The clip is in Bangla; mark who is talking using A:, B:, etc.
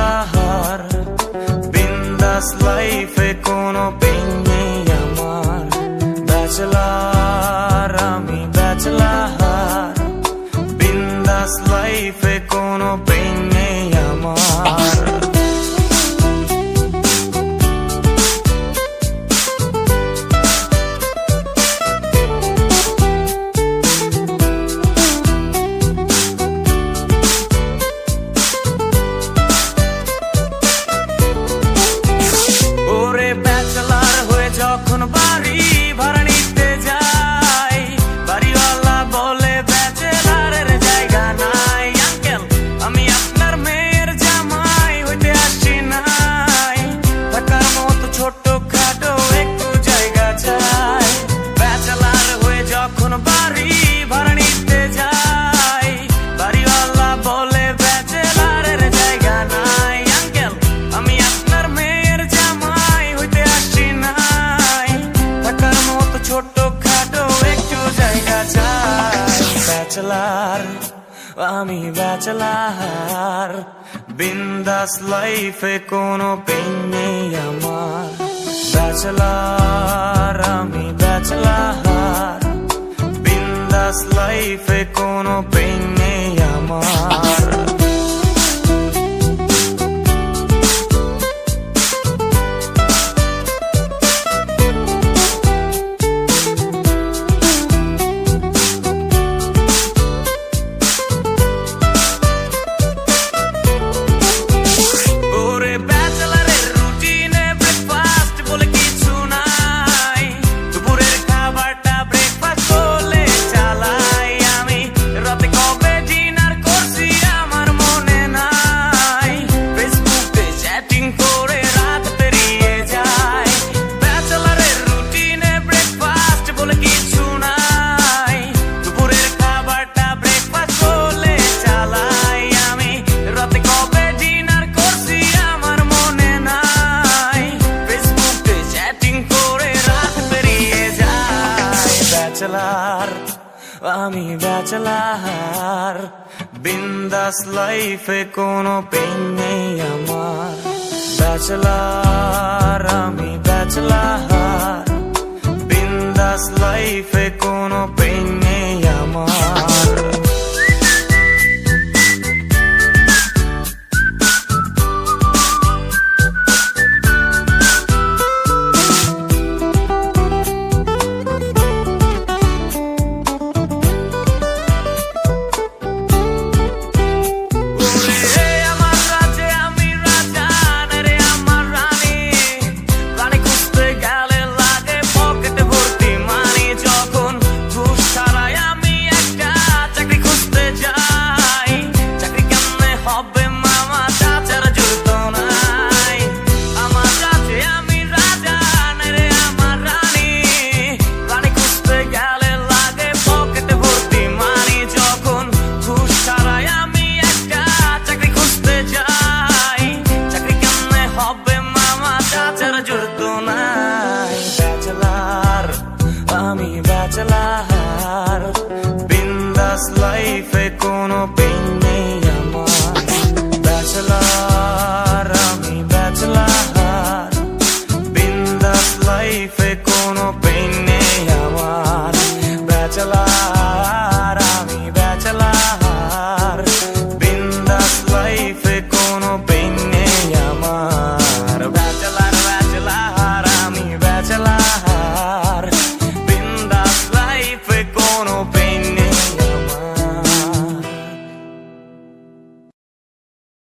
A: সাহার বিন্দাস লাইফে কোনো পেন নেই আমার। ব্যাচলার আমি ব্যাচলার বিন্দাস লাইফে ব্যাচলার আমি ব্যাচলার বিন্দাস লাইফে কোনো পেন নেই আমার। ব্যাচলার ব্যাচলার আমি ব্যাচলার বিন্দাস লাইফে কোনো পেন নেই আমার। ব্যাচলার আমি ব্যাচলার বিন্দাস লাইফে কোনো লাইফে কোনো পেন নেই আমার ব্যাচলার আমি ব্যাচলার বিন্দাস লাইফে